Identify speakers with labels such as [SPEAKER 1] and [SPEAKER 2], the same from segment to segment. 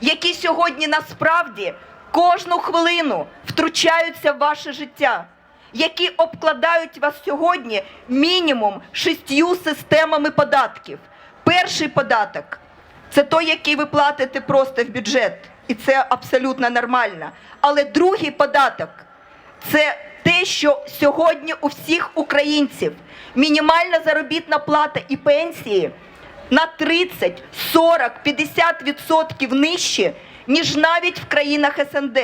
[SPEAKER 1] які сьогодні насправді кожну хвилину втручаються в ваше життя, які обкладають вас сьогодні мінімум шістю системами податків. Перший податок це той, який ви платите просто в бюджет, і це абсолютно нормально. Але другий податок це те, що сьогодні у всіх українців мінімальна заробітна плата і пенсії на 30, 40, 50% нижче, ніж навіть в країнах СНД.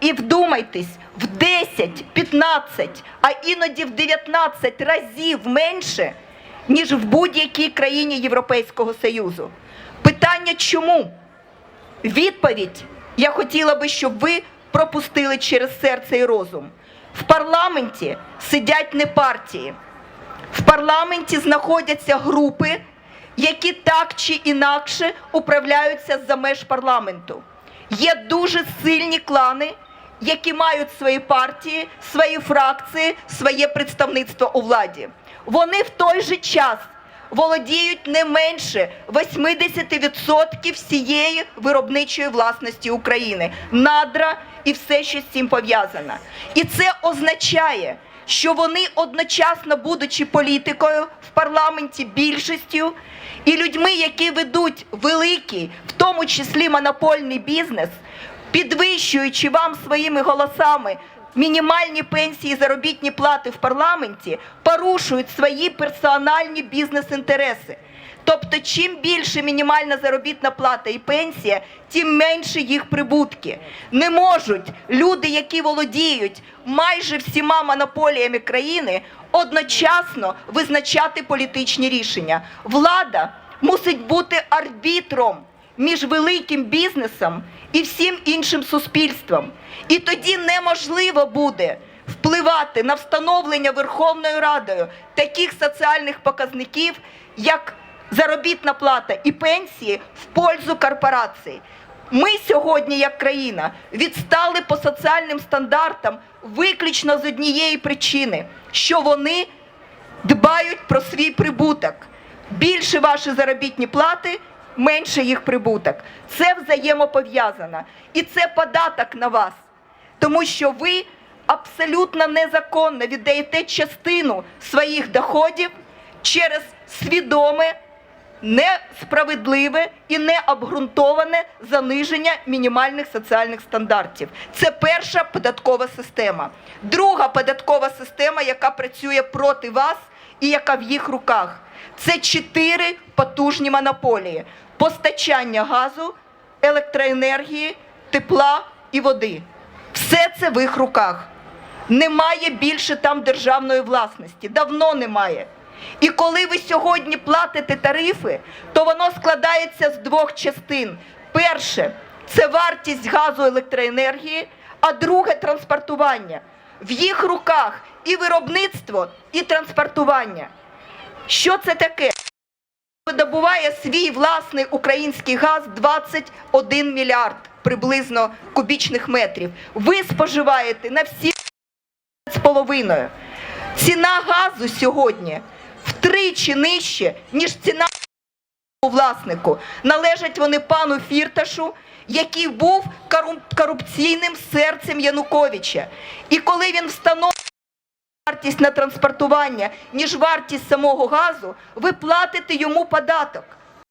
[SPEAKER 1] І вдумайтесь, в 10, 15, а іноді в 19 разів менше, ніж в будь-якій країні Європейського Союзу. Питання чому? Відповідь я хотіла би, щоб ви пропустили через серце і розум. В парламенті сидять не партії. В парламенті знаходяться групи, які так чи інакше управляються за меж парламенту. Є дуже сильні клани, які мають свої партії, свої фракції, своє представництво у владі. Вони в той же час володіють не менше 80% всієї виробничої власності України, надра і все, що з цим пов'язано. І це означає, що вони одночасно, будучи політикою в парламенті більшістю і людьми, які ведуть великий, в тому числі монопольний бізнес, підвищуючи вам своїми голосами мінімальні пенсії заробітні плати в парламенті, порушують свої персональні бізнес-інтереси. Тобто, чим більше мінімальна заробітна плата і пенсія, тим менше їх прибутки. Не можуть люди, які володіють майже всіма монополіями країни, одночасно визначати політичні рішення. Влада мусить бути арбітром між великим бізнесом і всім іншим суспільством. І тоді неможливо буде впливати на встановлення Верховною Радою таких соціальних показників, як заробітна плата і пенсії в пользу корпорацій. Ми сьогодні, як країна, відстали по соціальним стандартам виключно з однієї причини, що вони дбають про свій прибуток. Більше ваші заробітні плати, менше їх прибуток. Це взаємопов'язано. І це податок на вас. Тому що ви абсолютно незаконно віддаєте частину своїх доходів через свідоме, несправедливе і необґрунтоване заниження мінімальних соціальних стандартів. Це перша податкова система. Друга податкова система, яка працює проти вас і яка в їх руках. Це чотири потужні монополії: постачання газу, електроенергії, тепла і води. Все це в їх руках. Немає більше там державної власності. Давно немає. І коли ви сьогодні платите тарифи, то воно складається з двох частин. Перше це вартість газу електроенергії, а друге транспортування. В їх руках і виробництво, і транспортування. Що це таке? Видобуває свій власний український газ 21 мільярд приблизно кубічних метрів. Ви споживаєте на всі з половиною. Ціна газу сьогодні втричі нижче, ніж ціна власнику. Належать вони пану Фірташу, який був корупційним серцем Януковича. І коли він встановив вартість на транспортування, ніж вартість самого газу, ви платите йому податок.